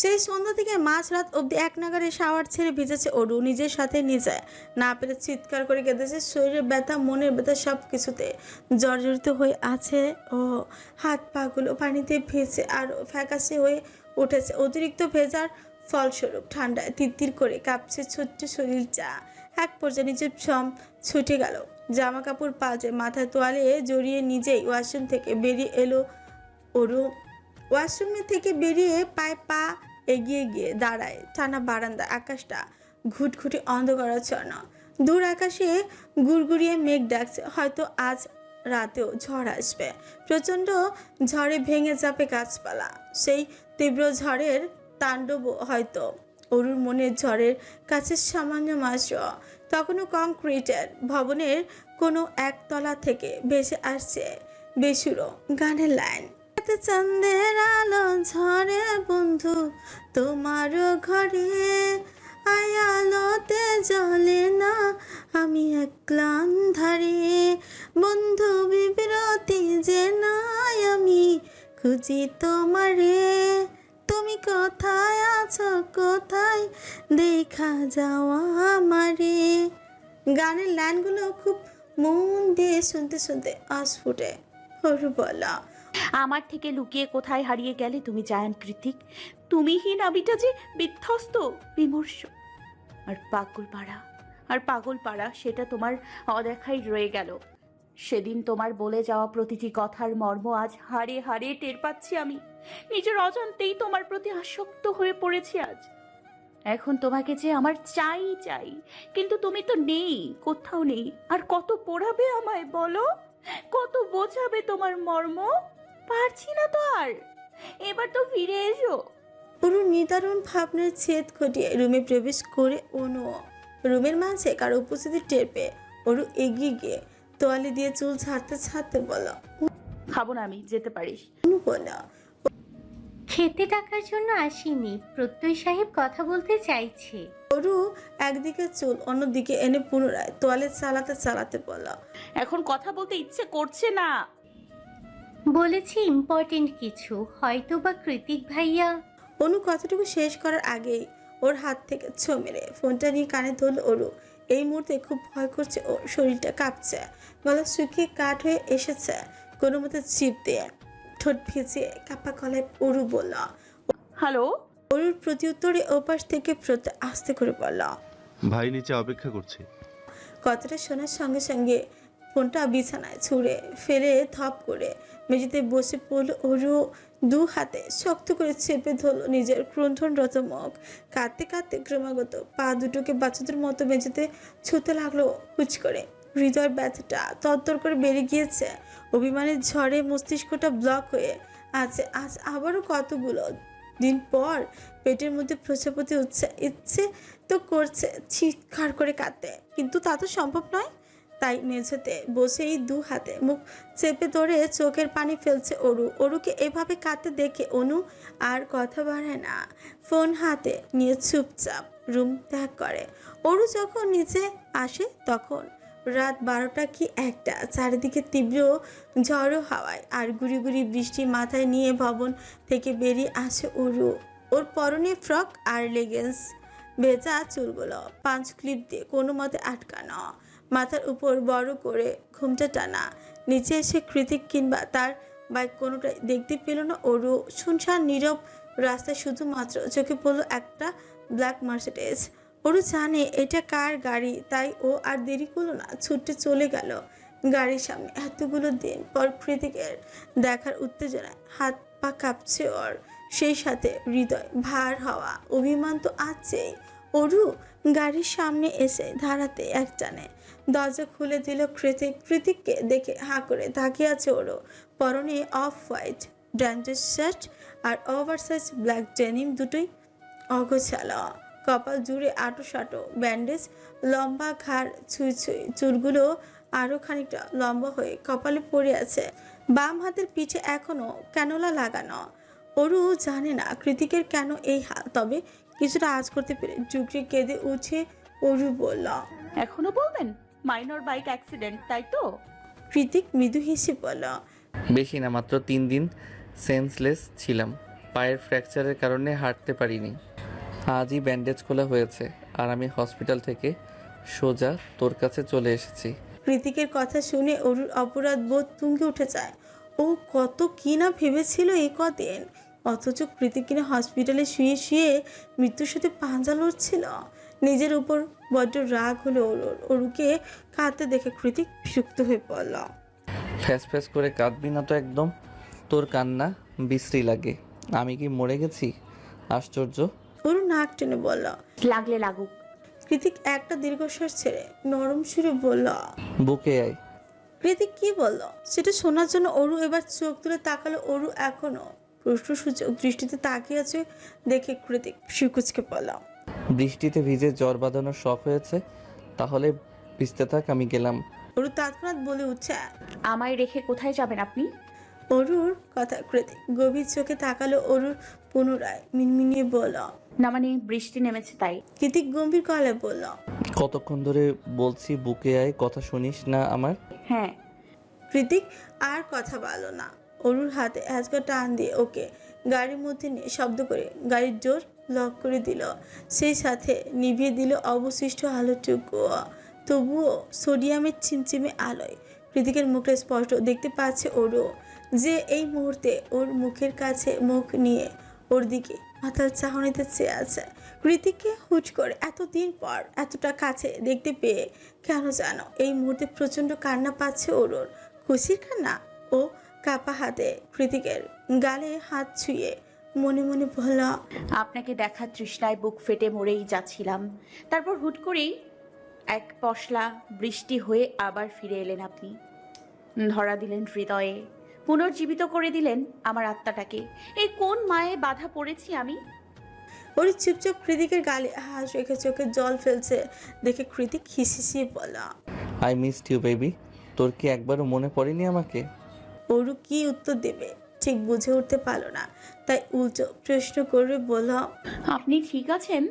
সেই সন্ধ্যা থেকে মাঝ রাত অবধি এক নাগারে শাওয়ার ছেড়ে ভিজেছে অরু। নিজের সাথে নিজে। না পেরে চিৎকার করে কেঁদেছে শরীরের ব্যথা, মনের ব্যথা সব কিছুতে জর্জরিত হয়ে আছে ও হাত পাগুলো পানিতে ভেজে আরও ফ্যাকাশে হয়ে উঠেছে। অতিরিক্ত ভেজার ফলস্বরূপ ঠান্ডায় তিত্তির করে কাঁপছে ছোট্ট শরীরটা এক পর্যায়ে নিজের ছম ছুটে গেল। জামা কাপড় পাল্টে মাথায় তোয়ালে জড়িয়ে নিজেই ওয়াশরুম থেকে বেরিয়ে এলো অরু। ওয়াশরুমে থেকে বেরিয়ে পায়ে পা এগিয়ে গিয়ে দাঁড়ায় টানা বারান্দা আকাশটা ঘুটঘুটে অন্ধকারাচ্ছন্ন দূর আকাশে গুড়গুড়িয়ে মেঘ ডাকছে, হয়তো আজ রাতেও ঝড় আসবে। প্রচণ্ড ঝড়ে ভেঙে যাবে গাছপালা। সেই তীব্র ঝড়ের তাণ্ডব হয়তো অরুর মনের ঝড়ের কাছে সামান্য মাত্র। তখনও কংক্রিটের ভবনের কোনো একতলা থেকে ভেসে আসছে বেসুরো গানের লাইন। রাতে চাঁদের আলো ঝরে বন্ধু, তোমার ঘরে আয় আলোতে জ্বলে না আমি একলা ধারে বন্ধু বিব্রতি যে নাই আমি খুঁজি তোমারে। তুমি কোথায় আছো, কোথায় দেখা যাওয়া আমারে। গানের লাইনগুলো খুব মন দিয়ে শুনতে শুনতে অস্ফুটে হরু বলা। আমার থেকে লুকিয়ে কোথায় হারিয়ে গেলে তুমি জায়ান কৃতিক? তুমিহীন আবিটা যে বিধ্বস্ত, বিমর্ষ। আর পাগল পাড়া আর পাগল পাড়া সেটা তোমার অদেখাই রয়ে গেল। সেদিন তোমার বলে যাওয়া প্রতিটি কথার মর্ম আজ হারে হারে টের পাচ্ছি আমি। নিজের অজান্তেই তোমার প্রতি আসক্ত হয়ে পড়েছি আজ। এখন তোমাকে যে আমার চাই চাই, কিন্তু তুমি তো নেই, কোথাও নেই। আর কত পড়াবে আমায় বলো? কত বোঝাবে তোমার মর্ম? পারছি না তো আর। এবার তো ফিরে এসো। পুরো নিদারুণ ভাবনার ছেদ ঘটিয়ে রুমে প্রবেশ করে অনু। রুমের মাঝে কারও উপস্থিতি টের পেয়ে ওরু এগিয়ে গিয়ে তোয়ালে দিয়ে চুল ছাড়তে ছাড়তে বলো খাব না আমি যেতে পারিস। অনু বলল খেতে টাকার জন্য আসিনি প্রত্যয় সাহেব কথা বলতে চাইছে। ওরু একদিকে চুল অন্যদিকে এনে পুনরায় তোয়ালে চালাতে চালাতে বলো এখন কথা বলতে ইচ্ছে করছে না। বলেছি ইম্পর্টেন্ট কিছু হয়তো বা কৃতিক ভাইয়া। অনু কতটুকু শেষ করার আগেই ওর হাত থেকে ছো মেরে ফোনটা নিয়ে কানে ধরল ওরু এই মুহূর্তে খুব ভয় করছে ওর শরীরটা কাঁপছে। গলা শুকিয়ে কাঠ হয়ে এসেছে কোনো মতো চিপ দিয়ে। ঠোঁট ভিজিয়ে কাপা কলায় অরু বলল হ্যালো? অরুর প্রত্যুত্তরে ওপাশ থেকে প্রত্যয় আস্তে করে বলল ভাই নিচে অপেক্ষা করছে। কথাটা শোনার সঙ্গে সঙ্গে ফোনটা বিছানায় ছুঁড়ে ফেলে থপ করে মেঝেতে বসে পড়ল ওরু দু হাতে শক্ত করে চেপে ধরলো নিজের ক্রন্ধনরত মুখ। কাঁদতে কাঁদতে ক্রমাগত পা দুটোকে বাচ্চাদের মতো মেঝেতে ছুঁতে লাগল হুচ করে। হৃদয়ের ব্যথাটা তত্তর করে বেড়ে গিয়েছে। অভিমানের ঝড়ে মস্তিষ্কটা ব্লক হয়ে আছে। আজ আবারও কতগুলো দিন পর পেটের মধ্যে প্রজাপতি উঠছে। ইচ্ছে তো করছে চিৎকার করে কাঁদতে। কিন্তু তা তো সম্ভব নয়। তাই মেঝেতে বসেই দু হাতে মুখ চেপে ধরে চোখের পানি ফেলছে অরু। অরুকে এভাবে কাঁদতে দেখে অনু আর কথা বাড়ায় না। ফোন হাতে নিয়ে চুপচাপ রুম ত্যাগ করে। অরু যখন নিচে আসে তখন রাত বারোটা কি একটা, চারিদিকে তীব্র ঝড়ো হাওয়ায় আর গুড়ি গুড়ি বৃষ্টি মাথায় নিয়ে ভবন থেকে বেরিয়ে আসে অরু। ওর পরনে ফ্রক আর লেগেন্স ভেজা চুলগুলো পাঁচ ক্লিপ দিয়ে কোনো মতে আটকানো। মাথার উপর বড় করে ঘুমটা টানা। নিচে এসে কৃতিক কিংবা তার বাইক কোনোটাই দেখতে পেল না। ওরও শুনশান নীরব রাস্তায় শুধুমাত্র চোখে পড়ল একটা ব্ল্যাক মার্সিডিজ। ওরও জানে এটা কার গাড়ি, তাই ও আর দেরি করল না, ছুটে চলে গেল গাড়ির সামনে। এতগুলো দিন পর কৃতিকের দেখার উত্তেজনায় হাত পা কাঁপছে ওর। সেই সাথে হৃদয় ভার হওয়া, অভিমান তো আছেই। অরু গাড়ির সামনে এসে ধারাতে এক টানে দরজা খুলে দিল কৃতিক। কৃতিককে দেখে হাঁ করে তাকিয়ে আছে ওরও। পরনে অফ হোয়াইট ব্র্যান্ডেড শার্ট আর ওভারসাইজ ব্ল্যাক ডেনিম দুটোই অগোছালো। কপাল জুড়ে আটো সাটো ব্যান্ডেজ, লম্বা ঘাড় ছুঁই ছুঁই, চুলগুলো আরও খানিকটা লম্বা হয়ে কপালে পড়ে আছে। বাম হাতের পিঠে এখনও ক্যানোলা লাগানো। অরু জানে না কৃতিকের কেন এই হাল, তবে কিছুটা আজ করতে পেরে জুগড়ি কেঁদে উঠে অরু বলল, এখনও বলবেন? মাইনর বাইক অ্যাক্সিডেন্ট তাই তো? কৃতিক মৃদু হেসে বলল বেশি না মাত্র তিন দিন সেন্সলেস ছিলাম। পায়ের ফ্র্যাকচারের কারণে হাঁটতে পারিনি। আজই ব্যান্ডেজ খোলা হয়েছে আর আমি হসপিটাল থেকে সোজা তোর কাছে চলে এসেছি। কৃতিকের কথা শুনে অরুর অপরাধ বোধ তুঙ্গে উঠে যায়। ও কত কি না ভেবেছিল এই কদিন? অথচ কৃতিক কিনা হসপিটালে শুয়ে শুয়ে মৃত্যুর সাথে পাঞ্জা লড়ছিল। নিজের উপর বড্ড রাগ হলো অরুর অরুকে কাঁদতে দেখে কৃতিক বিরক্ত হয়ে পড়ল। ফ্যাস ফ্যাস করে কাঁদবি না তো একদম। তোর কান্না বিশ্রী লাগে। আমি কি মরে গেছি? আশ্চর্য। অরু নাক টেনে বলল। লাগলে লাগুক। কৃতিক একটা দীর্ঘশ্বাস ছেড়ে নরম সুরে বলল। বুকে আয়। কৃতিক কি বলল? সেটা শোনার জন্য অরু এবার চোখ তুলে তাকালো। অরু এখনও প্রশ্নসূচক দৃষ্টিতে তাকিয়ে আছে দেখে কৃতিক শিকুচকে বলল। বৃষ্টিতে ভিজে জ্বর বাঁধানোর শখ হয়েছে তাহলে ভিজতে থাক আমি গেলাম। অরু তৎক্ষণাৎ বলে উঠছে আমায় রেখে কোথায় যাবেন আপনি? অরুর কথা কৃতিক গভীর চোখে তাকালো অরুর পুনরায় মিনমিনিয়ে বলল না মানে বৃষ্টি নেমেছে তাই। কৃতিক গম্ভীর গলায় বলল কতক্ষণ ধরে বলছি বুকে আয় কথা শুনিস না আমার? হ্যাঁ। কৃতিক আর কথা বলো না। অরুর হাতে আজকে টান দিয়ে ওকে গাড়ির মধ্যে নিয়ে শব্দ করে গাড়ির জোর লক করে দিল। সেই সাথে নিভিয়ে দিল অবশিষ্ট আলোটুকু। তবুও সোডিয়ামের চিমচিমে আলোয় কৃতিকের মুখটা স্পষ্ট দেখতে পাচ্ছে ওরও যে এই মুহূর্তে ওর মুখের কাছে মুখ নিয়ে ওর দিকে মাথার চাহনিতে চেয়ে আছে। কৃতিককে হুট করে এতদিন পর এতটা কাছে দেখতে পেয়ে কেন জানো এই মুহূর্তে প্রচণ্ড কান্না পাচ্ছে ওরোর খুশির কান্না ও কাপা হাতে কৃতিকের গালে হাত ছুঁয়ে মনে মনে বলল আপনাকে দেখার তৃষ্ণায় বুক ফেটে মরেই যাচ্ছিলাম। তারপর হুট করেই এক পশলা বৃষ্টি হয়ে আবার ফিরে এলেন আপনি। ধরা দিলেন হৃদয়ে পুনর্জীবিত করে দিলেন আমার আত্মাটাকে। এই কোন মায়ে বাধা পড়েছি আমি? ওর চুপচাপ কৃতিকের গালে হাস রেখে চোখে জল ফেলছে দেখে কৃতিক হিসিসিয়ে বলা আই মিসড ইউ বেবি তোর কি একবারও মনে পড়েনি আমাকে? ওরু কি উত্তর দেবে? ঠিক বুঝে উঠতে পারল না। তাই উল্টো প্রশ্ন করে বলল আপনি ঠিক আছেন?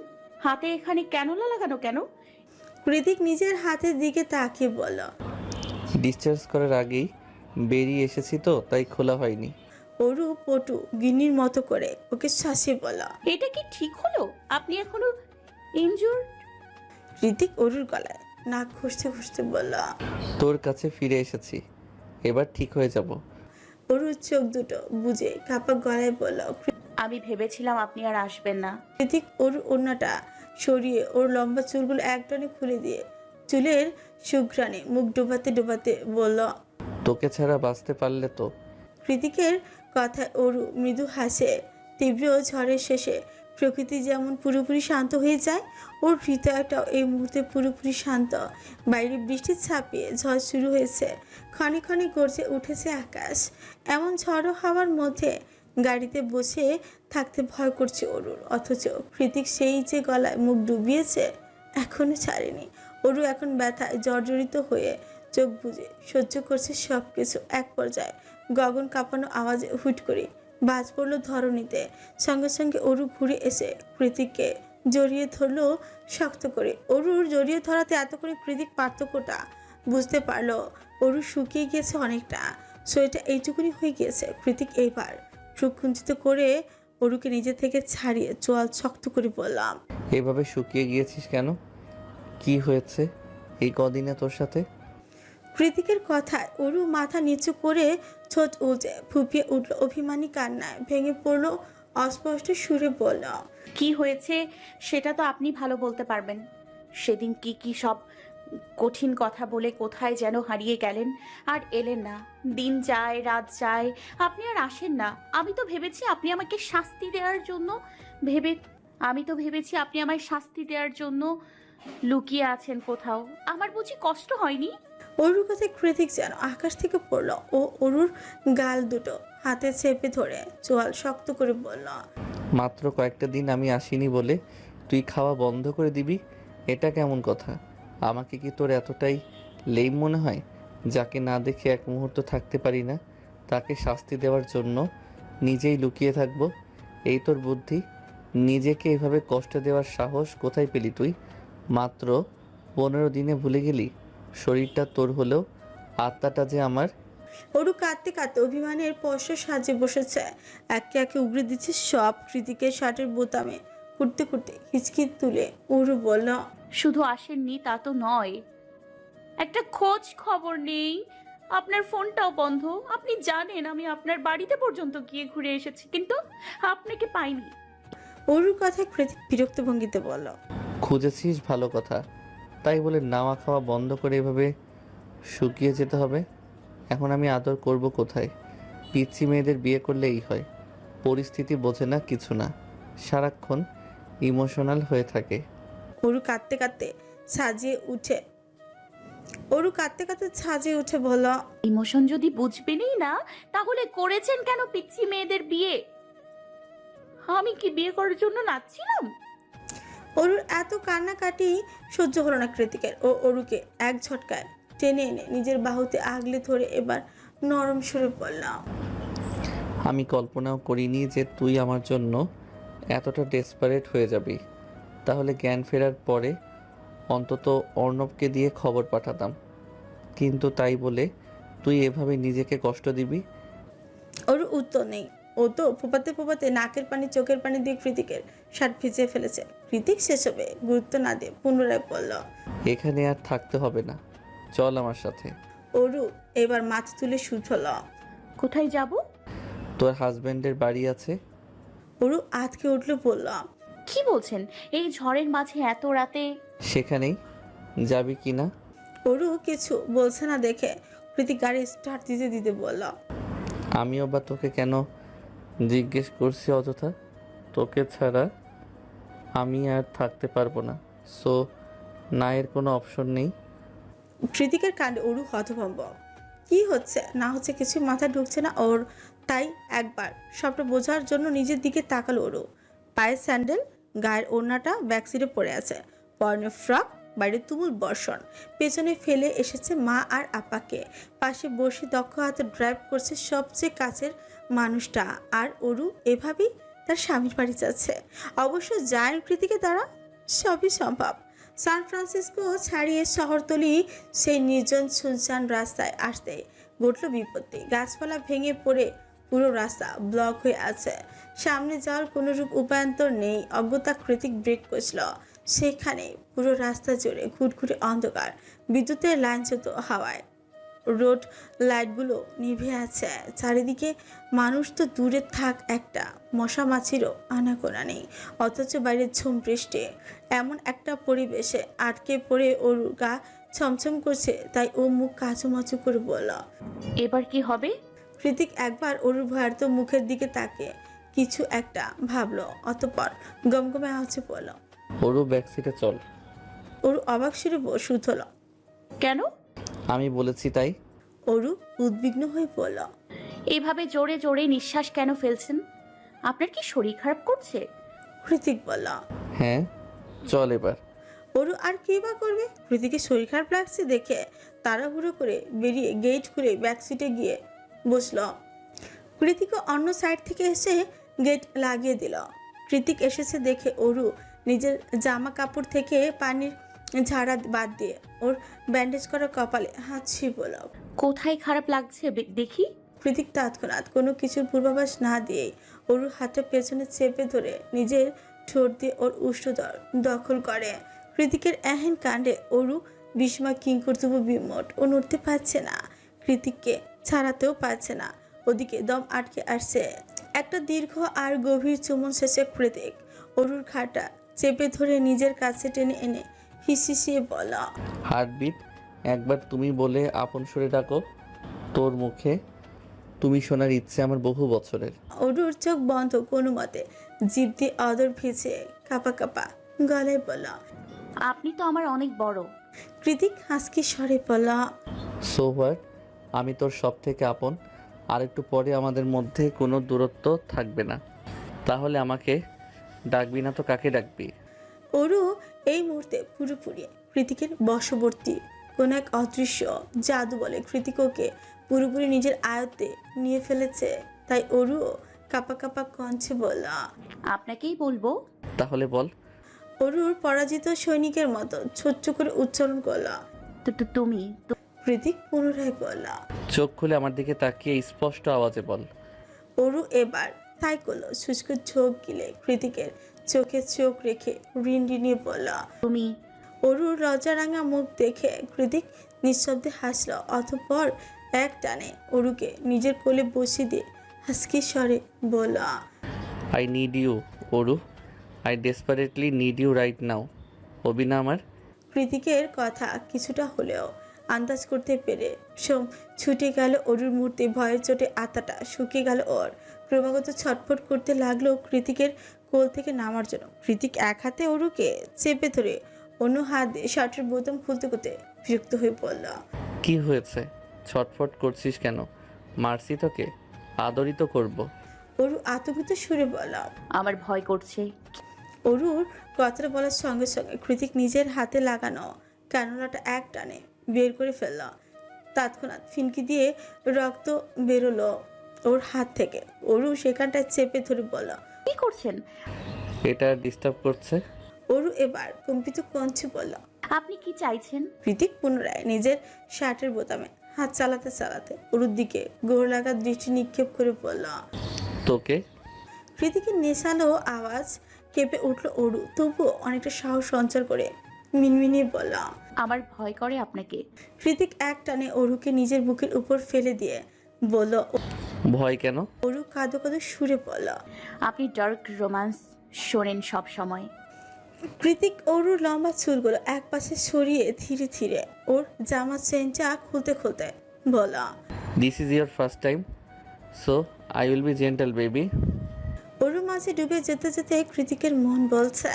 হাতে এখানে ক্যানোলা লাগানো কেন? কৃতিক নিজের হাতের দিকে তাকিয়ে বলল ডিসচার্জ করার আগেই বেরিয়ে এসেছি তো তাই খোলা হয়নি। অরু পটু গিন্নির মতো করে ওকে শাসিয়ে বলল এটা কি ঠিক হলো? আপনি এখনও ইনজুর ঋতিক অরুর গলায় নাক ঘষতে ঘষতে বলল তোর কাছে ফিরে এসেছি। এবার ঠিক হয়ে যাব। অরুর চোখ দুটো বুঝে কাপা গলায় বলল আমি ভেবেছিলাম আপনি আর আসবেন না। কৃতিক ওর ওড়নাটা সরিয়ে ওর লম্বা চুলগুলো একটানে খুলে দিয়ে চুলের সুঘ্রাণে মুখ ডোবাতে ডোবাতে বলল তোকে ছাড়া বাঁচতে পারলে তো। কৃতিকের কথায় অরু মৃদু হাসে তীব্র ঝড়ের শেষে প্রকৃতি যেমন পুরোপুরি শান্ত হয়ে যায়, ওর হৃদয়টাও এই মুহূর্তে পুরোপুরি শান্ত। বাইরে বৃষ্টি ছাপিয়ে ঝড় শুরু হয়েছে, ক্ষণে ক্ষণে গর্জে উঠেছে আকাশ। এমন ঝড়ো হাওয়ার মধ্যে গাড়িতে বসে থাকতে ভয় করছে অরুর অথচ কৃতিক সেই যে গলায় মুখ ডুবিয়েছে, এখনও ছাড়েনি। অরু এখন ব্যথায় জর্জরিত হয়ে চোখ বুজে সহ্য করছে সব কিছু এক পর্যায়ে গগন কাঁপানো আওয়াজে হুট করে বাজ পড়ল ধরণীতে। সঙ্গে সঙ্গে অরু ঘুরে এসে কৃতিককে জড়িয়ে ধরলো শক্ত করে। অরুর জড়িয়ে ধরাতে এত করে কৃতিক পার্থক্যটা বুঝতে পারল অরু শুকিয়ে গিয়েছে অনেকটা। শরীরটা এইটুকুনি হয়ে গিয়েছে। কৃতিক এইবার চোখ করে অরুকে নিজে থেকে ছাড়িয়ে চোয়াল শক্ত করে বললাম, এভাবে শুকিয়ে গিয়েছিস কেন? কি হয়েছে? এই কদিনে তোর সাথে? কৃতিকের কথায় অরু মাথা নিচু করে ছোট উঠে ফুপিয়ে উঠল অভিমানী কান্নায়। ভেঙে পড়ল অস্পষ্ট সুরে বলল, কি হয়েছে সেটা তো আপনি ভালো বলতে পারবেন। সেদিন কি কি সব কঠিন কথা বলে কোথায় যেন হারিয়ে গেলেন? আর এলেন না। দিন যায়, রাত যায়, আপনি আর আসেন না। আমি তো ভেবেছি আপনি আমাকে শাস্তি দেওয়ার জন্য ভেবে, আমি তো ভেবেছি আপনি আমায় শাস্তি দেওয়ার জন্য লুকিয়ে আছেন কোথাও। আমার বুঝি কষ্ট হয়নি? অরুর কথায় কৃতিক যেন আকাশ থেকে পড়ল ও অরুর গাল দুটো হাতে চেপে ধরে চোয়াল শক্ত করে বলল, মাত্র কয়েকটা দিন আমি আসিনি বলে তুই খাওয়া বন্ধ করে দিবি? এটা কেমন কথা? আমাকে কি তোর এতটাই লেম মনে হয়? যাকে না দেখে এক মুহূর্ত থাকতে পারি না, তাকে শাস্তি দেওয়ার জন্য নিজেই লুকিয়ে থাকব? এই তোর বুদ্ধি? নিজেকে এভাবে কষ্ট দেওয়ার সাহস কোথায় পেলি তুই? মাত্র পনেরো দিনে ভুলে গেলি? শরীরটা তোর হলেও আত্মাটা যে আমার। অরু কাঁদতে কাঁদতে অভিমানের পশ্চ সাজে বসেছে। একে একে উগড়ে দিচ্ছে সব কৃতিকের শার্টের বোতামে। কুটতে কুটতে হিচকি তুলে অরু বলল শুধু আসেননি তা তো নয়। একটা খোঁজ খবর নেই। আপনার ফোনটাও বন্ধ। আপনি জানেন আমি আপনার বাড়িতে পর্যন্ত গিয়ে ঘুরে এসেছি কিন্তু আপনাকে পাইনি। অরুর কথায় কৃতিক বিরক্ত ভঙ্গিতে বলল খুঁজেছিস ভালো কথা। তাই বলে নাওয়া খাওয়া বন্ধ করে এভাবে শুকিয়ে যেতে হবে? এখন আমি আদর করব কোথায়? পিচ্ছি মেয়েদের বিয়ে করলে এই হয়। পরিস্থিতি বোঝে না কিছু না। সারাক্ষণ ইমোশনাল হয়ে থাকে। ওরু কাঁদতে কাঁদতে সাজিয়ে উঠে ওরু কাঁদতে কাঁদতে সাজিয়ে উঠে বলল ইমোশন যদি বুঝবেনই না তাহলে করেছেন কেন পিচ্ছি মেয়েদের বিয়ে? আমি কি বিয়ে করার জন্য নাচছিলাম? অরুর এত কান্নাকাটি সহ্য হলো না কৃতিকের ও অরুকে এক ঝটকায় টেনে এনে নিজের বাহুতে আগলে ধরে এবার নরম সুরে বললাম আমি কল্পনাও করিনি যে তুই আমার জন্য এতটা ডেসপারেট হয়ে যাবি। তাহলে জ্ঞান ফেরার পরে অন্তত অর্ণবকে দিয়ে খবর পাঠাতাম। কিন্তু তাই বলে তুই এভাবে নিজেকে কষ্ট দিবি? ওর উত্তর নেই। ও তো ফোপাতে ফোপাতে নাকের পানি চোখের পানি দিয়ে কৃতিকের শার্ট ভিজিয়ে ফেলেছে। কৃতিক শেষ হবে গুরুত্ব না দিয়ে পুনরায় বলল এখানে আর থাকতে হবে না চল আমার সাথে। অরু এবার মাছ তুলে শুধল কোথায় যাব? তোর হাজবেন্ডের বাড়ি আছে? অরু আতকে উঠল বলল কি বলছেন? এই ঝড়ের মাঝে এত রাতে? সেখানেই যাবি কি না? অরু কিছু বলছে না দেখে কৃতিক গাড়ি স্টার্ট দিতে দিতে বলল আমিও বা তোকে কেন জিজ্ঞেস করছি অযথা, তোকে ছাড়া আমি আর থাকতে পারব না। সো না এর কোনো অপশন নেই? কৃতিকের কাণ্ডে অরু হতভম্ব। কি হচ্ছে? না হচ্ছে কিছু? মাথা ঢুকছে না ওর? তাই একবার? সবটা বোঝার জন্য নিজের দিকে তাকালো অরু। পায়ের স্যান্ডেল, গায়ের ওড়নাটা ব্যাকসিটে পড়ে আছে। পরনে ফ্রক বাইরে তুমুল বর্ষণ। পেছনে ফেলে এসেছে মা আর আপাকে। পাশে বসে দক্ষ হাতে ড্রাইভ করছে সবচেয়ে কাছের মানুষটা। আর অরু এভাবেই তার স্বামীর বাড়ি যাচ্ছে। অবশ্য জায়ের কৃতিকে তারা সবই সম্ভব। সান ফ্রান্সিসকো ছাড়িয়ে শহরতলি সেই নির্জন শুনশান রাস্তায় আসতে ঘটল বিপত্তি। গাছপালা ভেঙে পড়ে পুরো রাস্তা ব্লক হয়ে আছে। সামনে যাওয়ার কোনোরূপ উপায়ন্তর নেই। অজ্ঞতা কৃতিক ব্রেক কষল সেখানে পুরো রাস্তা জুড়ে ঘুটঘুটে অন্ধকার। বিদ্যুতের লাইন চলত হাওয়ায়। রোড লাইটগুলো নিভে আছে। চারিদিকে মানুষ তো দূরে থাক একটা। মশা মাছিরও আনাগোনা নেই। অথচ বাইরে ঝুম বৃষ্টি। এমন একটা পরিবেশে আটকে পড়ে ওর গা ছমছম করছে তাই ও মুখ কাচুমাচু করে বলল এবার কি হবে? কৃতিক একবার অরুর ভয়ার্ত মুখের দিকে তাকে কিছু একটা ভাবলো অতপর গমগমে আওয়াজে বলল ওরও ব্যাক সিটে চল। অরু অবাক সুরে শুধ হলো কেন? আমি বলেছি তাই। অরু উদ্বিগ্ন হয়ে বলল এইভাবে জোরে জোরে নিঃশ্বাস কেন ফেলছেন? আপনার কি শরীর খারাপ করছে? কৃতিক বলল হ্যাঁ চল এবার। অরু আর কি বা করবে? কৃতিকের শরীর খারাপ লাগছে দেখে তাড়াহুড়ো করে বেরিয়ে গেট খুলে ব্যাক সিটে গিয়ে বসল। কৃতিকও অন্য সাইড থেকে এসে গেট লাগিয়ে দিল। কৃতিক এসেছে দেখে অরু নিজের জামা কাপড় থেকে পানির ঝাড়া বাদ দিয়ে ওর ব্যান্ডেজ করা কপালে হাত বলল কোথায় খারাপ লাগছে বে- দেখি? কৃতিক তৎক্ষণাৎ কোনো কিছুর পূর্বাভাস না দিয়েই অরুর হাতটা পেছনে চেপে ধরে নিজের ঠোঁট দিয়ে ওর উষ্ঠদর দখল করে। কৃতিকের এহেন কাণ্ডে অরু বিস্ময় কিংকর্তব্য বিমট ও নড়তে পারছে না। কৃতিককে ছাড়াতেও পারছে না। ওদিকে দম আটকে আসছে। একটা দীর্ঘ আর গভীর চুমন শেষে কৃতিক অরুর ঘাটা চেপে ধরে নিজের কাছে টেনে এনে হিসিসিয়ে বলা। হার্টবিট একবার তুমি বলে আপন সুরে ডাকো তোর মুখে তুমি শোনার ইচ্ছে আমার বহু বছরের। অরুর চোখ বন্ধ কোনো মতে জিভ দিয়ে অদর ভিজে কাপা কাপা গলায় বলা। আপনি তো আমার অনেক বড়। কৃতিক হাসকি স্বরে বলা। সো হোয়াট আমি তোর সব থেকে আপন। আর একটু পরে আমাদের মধ্যে কোনো দূরত্ব থাকবে না। তাহলে আমাকে ডাকবি না তো কাকে ডাকবি? অরু এই মুহূর্তে পুরোপুরি কৃতিকের বশবর্তী। কোন এক অদৃশ্য জাদু বলে কৃতিককে পুরোপুরি নিজের আয়ত্তে নিয়ে ফেলেছে। তাই অরু কাপা কাপা কঞ্চে বলা আপনাকেই বলব। তাহলে বল। অরুর পরাজিত সৈনিকের মতো ছোট্ট করে উচ্চারণ করলা তো তো তুমি? তো- কৃতিক পুনরায় বলা চোখ খুলে আমার দিকে তাকিয়ে স্পষ্ট আওয়াজে বল। অরু এবার তাই করল। শুষ্ক চোখ গিলে কৃতিকের চোখে চোখ রেখে ঋণ ঋণিয়ে বলল তুমি অরুর রজারাঙা মুখ দেখে কৃতিক নিঃশব্দে হাসল অতঃপর এক টানে অরুকে নিজের কোলে বসিয়ে দিয়ে হাসকি স্বরে বলল I need you Aru. I desperately need you right now Abina আমার? কৃতিকের কথা কিছুটা হলেও আন্দাজ করতে পেরে সোম ছুটে গেল অরুর মূর্তি ভয়ের চোটে আত্মাটা শুকিয়ে গেল ওর। ক্রমাগত ছটফট করতে লাগল কৃতিকের কোল থেকে নামার জন্য। কৃতিক এক হাতে অরুকে চেপে ধরে অন্য হাত দিয়ে শার্টের বোতাম খুলতে খুলতে বিরক্ত হয়ে পড়ল কি হয়েছে? ছটফট করছিস কেন? মারছি তোকে। আদরিত করব। অরু আতঙ্কিত সুরে বলল আমার ভয় করছে। অরুর কথাটা বলার সঙ্গে সঙ্গে কৃতিক নিজের হাতে লাগানো ক্যানোলাটা এক টানে বের করে ফেলল। তৎক্ষণাৎ ফিনকি দিয়ে রক্ত বেরোলো। ওর হাত থেকে। অরু সেখানটায় চেপে ধরে বলল কি করছেন? এটা ডিস্টার্ব করছে। অরু এবার কম্পিত কঞ্চে বলল আপনি কি চাইছেন? কৃতিক পুনরায় নিজের শার্টের বোতামে হাত চালাতে চালাতে অরুর দিকে গোড় লাগা দৃষ্টি নিক্ষেপ করে বলল তোকে? কৃতিকের নেশালো আওয়াজ কেঁপে উঠল অরু। তবুও অনেকটা সাহস সঞ্চার করে মিনমিনিয়ে বলল আমার ভয় করে আপনাকে। কৃতিক এক টানে অরুকে নিজের বুকের উপর ফেলে দিয়ে বলল ভয় কেন? অরু কাঁদো কাঁদো সুরে বলল আপনি ডার্ক রোমান্স শোনেন সব সময়। কৃতিক অরুর লম্বা চুলগুলো এক পাশে সরিয়ে ধীরে ধীরে ওর জামা চেনটা খুলতে খুলতে বলল this is your first time so I will be gentle baby Aru মাঝে ডুবে যেতে যেতে কৃতিকের মন বলছে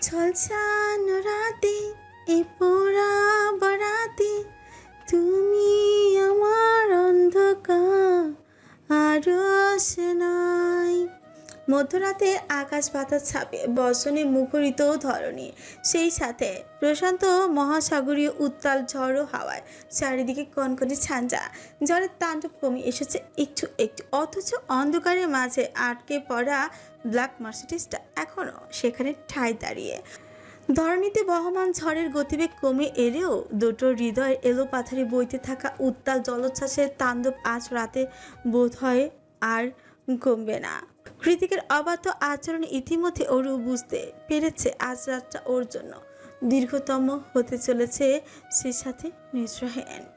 ছলছানো রাতে এ পোড়া বরাতে তুমি আমার অন্ধকার আরও নাই। মধ্যরাতে আকাশ পাতার ছাপে, বসনে মুখরিত ধরণী। সেই সাথে প্রশান্ত মহাসাগরীয় উত্তাল ঝড়ো হাওয়ায় চারিদিকে কনকনে ছাঞ্জা ঝড়ের তাণ্ডব কমে এসেছে একটু একটু, অথচ অন্ধকারের মাঝে আটকে পড়া ব্ল্যাক মার্সিডিসটা এখনও সেখানে ঠায় দাঁড়িয়ে। ধরণীতে বহমান ঝড়ের গতিবেগ কমে এলেও দুটো হৃদয় এলো পাথারে বইতে থাকা উত্তাল জলোচ্ছ্বাসের তাণ্ডব আজ রাতে বোধ হয় আর কমবে না। কৃতিকের অবাধ্য আচরণ ইতিমধ্যে ওরও বুঝতে পেরেছে আজ রাতটা ওর জন্য। দীর্ঘতম হতে চলেছে সে সাথে নিঃস্রহীন